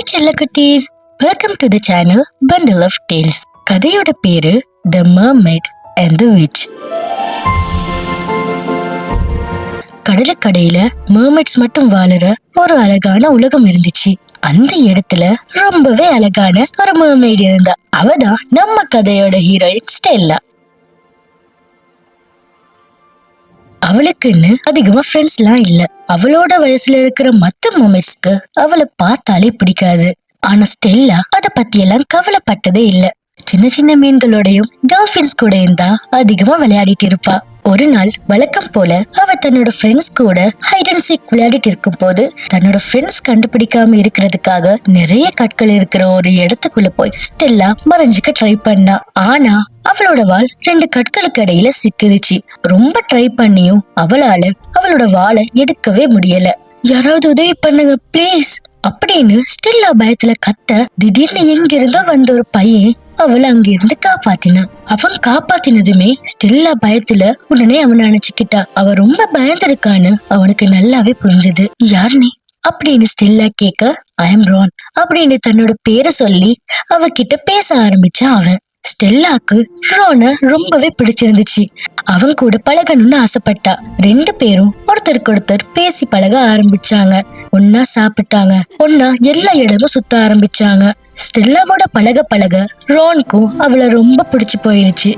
Hi செல்லக்குட்டீஸ் welcome to the channel bundle of tales கதையோட பேரு த மர்மெட் and the which கடலுக்கடையில மர்மெட்ஸ் மட்டும் வாழுற ஒரு அழகான உலகம் இருந்துச்சு. அந்த இடத்துல ரொம்பவே அழகான ஒரு மர்மைட் இருந்தா. அவதான் நம்ம கதையோட ஹீரோயின் ஸ்டெல்லா அவளுக்குன்னு அதிகமா ஃப்ரெண்ட்ஸ் எல்லாம் இல்ல. அவளோட வயசுல இருக்கிற மத்த மொமெண்ட்ஸ்க்கு அவளை பார்த்தாலே பிடிக்காது. ஆனா ஸ்டெல்லா அத பத்தி எல்லாம் கவலைப்பட்டதே இல்ல. சின்ன சின்ன மீன்களோடையும் டால்பின்ஸ் கூடயும் தான் அதிகமா விளையாடிட்டு இருப்பா. ஒரு நாள் வழக்கம் போல அவ தன்னோட ஃப்ரெண்ட்ஸ் கூட ஹைட் அண்ட் சீக் விளையாடிட்டு இருக்கும் போது தன்னோட ஃப்ரெண்ட்ஸ் கண்டுபிடிக்காம இருக்கிறதுக்காக நிறைய கற்கள் இருக்கிற ஒரு இடத்துக்குள்ள போய் ஸ்டெல்லா மறைஞ்சுக்க ட்ரை பண்ணா. ஆனா அவளோட வால் ரெண்டு கற்களுக்கு இடையில சிக்கிருச்சு. ரொம்ப ட்ரை பண்ணியும் அவளால அவளோட வாளை எடுக்கவே முடியல. யாராவது உதவி பண்ணுங்க ப்ளீஸ் அப்படின்னு ஸ்டெல்லா பயத்துல கத்த திடீர்னு எங்கிருந்தோ வந்த ஒரு பையன் அவளை அங்கிருந்து காப்பாத்தினான் அவன் காப்பாத்தினதுமே ஸ்டெல்லா பயத்துல உடனே அவனை அணைச்சுக்கிட்டா. அவ ரொம்ப பயந்திருக்கான்னு அவனுக்கு நல்லாவே புரிஞ்சது. யார் நீ? அப்படின்னு ஸ்டெல்லா கேட்க ஐ ரான் அப்படின்னு தன்னோட பேரை சொல்லி அவகிட்ட பேச ஆரம்பிச்சான் அவன். ஸ்டெல்லாக்கு ரோன ரொம்பவே பிடிச்சிருந்துச்சு. அவன் கூட பழகணும்னு ஆசைப்பட்டா. ரெண்டு பேரும் ஒருத்தருக்கு ஒருத்தர் பேசி பழக ஆரம்பிச்சாங்க. ஒன்னா சாப்பிட்டாங்க. ஒன்னா எல்லா இடமும் சுத்த ஆரம்பிச்சாங்க. ஸ்டெல்லாவோட பழக பழக ரோனுக்கும் அவளை ரொம்ப பிடிச்சு போயிருச்சு.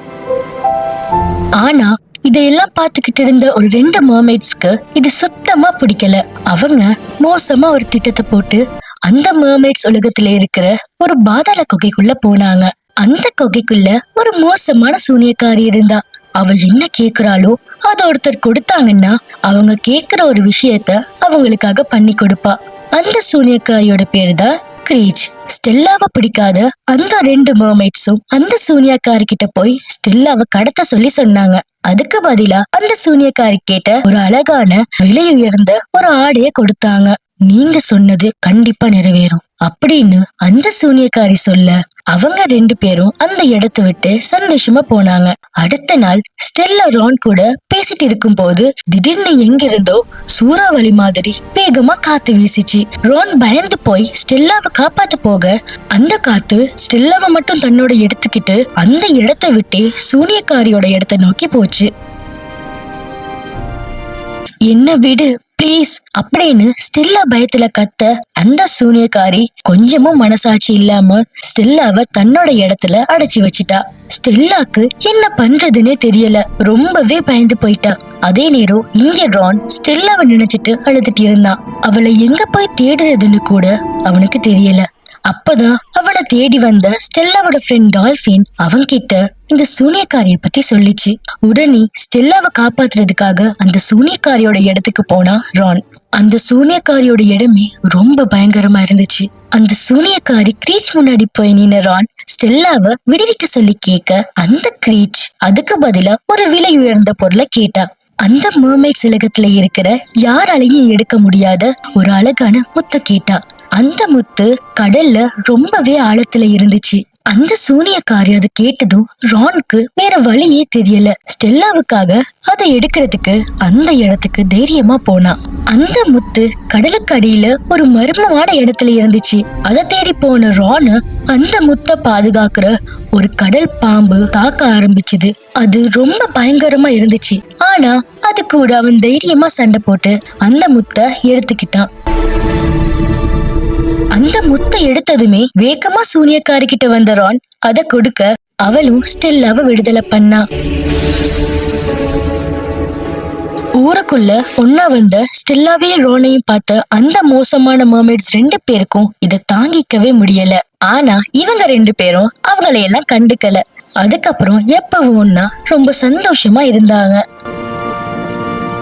ஆனா இதையெல்லாம் பார்த்துக்கிட்டு இருந்த ஒரு ரெண்டு மர்மைட்ஸ்க்கு இது சுத்தமா பிடிக்கல. அவங்க மோசமா ஒரு திட்டத்தை போட்டு அந்த மர்மைட்ஸ் உலகத்துல இருக்கிற ஒரு பாதாள குகைக்குள்ள போனாங்க. அந்த குகைக்குள்ள ஒரு மோசமான சூனியக்காரி இருந்தா. அவள் என்ன கேக்குறாளோ அத ஒருத்தர் கொடுத்தாங்கன்னா அவங்க கேக்குற ஒரு விஷயத்த அவங்களுக்காக பண்ணி கொடுப்பா. அந்த சூனியக்காரியோட பேரு தான் கிரீச். ஸ்டெல்லாவை பிடிக்காத அந்த ரெண்டு மர்மைட்ஸும் அந்த சூனியக்காரிக்கிட்ட போய் ஸ்டெல்லாவை கடத்த சொல்லி சொன்னாங்க. அதுக்கு பதிலா அந்த சூனியக்காரி கேட்ட ஒரு அழகான விலை உயர்ந்த ஒரு ஆடைய கொடுத்தாங்க. நீங்க சொன்னது கண்டிப்பா நிறைவேறும். அப்படின்னு அந்த சூனியக்காரி சொல்ல அவங்க ரெண்டு பேரும் அந்த இடத்தை விட்டு சந்தோஷமா போனாங்க. அடுத்த நாள் ஸ்டெல்லா ரான் கூட பேசிட்டு இருக்கும் போது திடீர்னு எங்கிருந்தோ சூறாவளி மாதிரி வேகமா காத்து வீசிச்சு. ரான் பயந்து போய் ஸ்டெல்லாவை காப்பாத்த போக அந்த காத்து ஸ்டெல்லாவை மட்டும் தன்னோட எடுத்துக்கிட்டு அந்த இடத்தை விட்டு சூனியக்காரியோட இடத்தை நோக்கி போச்சு. என்ன விடு? ப்ளீஸ் அப்படின்னு ஸ்டெல்லா பயத்துல கத்த அந்த சூனியக்காரி கொஞ்சமும் மனசாட்சி இல்லாம ஸ்டில்லாவ தன்னோட இடத்துல அடைச்சி வச்சிட்டா. ஸ்டெல்லாக்கு என்ன பண்றதுன்னே தெரியல. ரொம்பவே பயந்து போயிட்டா. அதே நேரம் இங்க ரான் ஸ்டெல்லாவை நினைச்சிட்டு அழுதுட்டு இருந்தான். அவளை எங்க போய் தேடுறதுன்னு கூட அவனுக்கு தெரியல. அப்பதான் அவனை தேடி வந்த ஸ்டெல்லாவோட ஃப்ரெண்ட் டால்பின் அவன்கிட்ட இந்த சூனியக்காரிய பத்தி சொல்லிச்சு. உடனே ஸ்டெல்லாவை காப்பாத்துறதுக்காக அந்த சூனியக்காரியோட இடத்துக்கு போனா ரான். அந்த சூனியக்காரியோட இடமே ரொம்ப பயங்கரமா இருந்துச்சு. அந்த சூனியக்காரி கிரீச் முன்னாடி போய் நின்ன ரான் ஸ்டெல்லாவை விடுவிக்க சொல்லி கேட்க அந்த கிரீச் அதுக்கு பதிலா ஒரு விலை உயர்ந்த பொருளை கேட்டா. அந்த மர்மைட் சிலகத்துல இருக்கிற யாராலையும் எடுக்க முடியாத ஒரு அழகான முத்த கேட்டா. அந்த முத்து கடல்ல ரொம்பவே ஆழத்துல இருந்துச்சு. அந்த சூனியக்காரி அது கேட்டதும் ரான்க்கு வேற வழியே தெரியல. ஸ்டெல்லாவுக்காக அதை எடுக்கிறதுக்கு அந்த இடத்துக்கு தைரியமா போனா. அந்த முத்து கடலுக்கு அடியில ஒரு மர்மமான இடத்துல இருந்துச்சு. அதை தேடி போன ரானு அந்த முத்தை பாதுகாக்கிற ஒரு கடல் பாம்பு தாக்க ஆரம்பிச்சது. அது ரொம்ப பயங்கரமா இருந்துச்சு. ஆனா அது கூட அவன் தைரியமா சண்டை போட்டு அந்த முத்தை எடுத்துக்கிட்டான். அந்த முத்தை எடுத்ததுமே வேகமா சூனியக்காரி கிட்ட வந்த ரான் அத கொடுக்க அவளும் ஸ்டெல்லாவ விடுதலை பண்ணா. ஊருக்குள்ள ஒன்னா வந்த ஸ்டெல்லாவே ரோனையும் பார்த்த அந்த மோசமான மர்மேட்ஸ் ரெண்டு பேருக்கும் இத தாங்கிக்கவே முடியல. ஆனா இவங்க ரெண்டு பேரும் அவங்களையெல்லாம் கண்டுக்கல. அதுக்கப்புறம் எப்பவும் ஒன்னா ரொம்ப சந்தோஷமா இருந்தாங்க.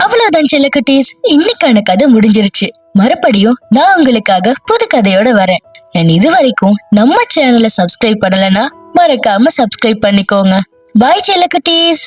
அவ்வளவுதான் செல்லக்குட்டீஸ். இன்னைக்கான கதை முடிஞ்சிருச்சு. மறுபடியும் நான் உங்களுக்காக புது கதையோட வரேன். என் இது வரைக்கும் நம்ம சேனலை சப்ஸ்கிரைப் பண்ணலன்னா மறக்காம சப்ஸ்கிரைப் பண்ணிக்கோங்க. பாய் செல்லக்குட்டீஸ்!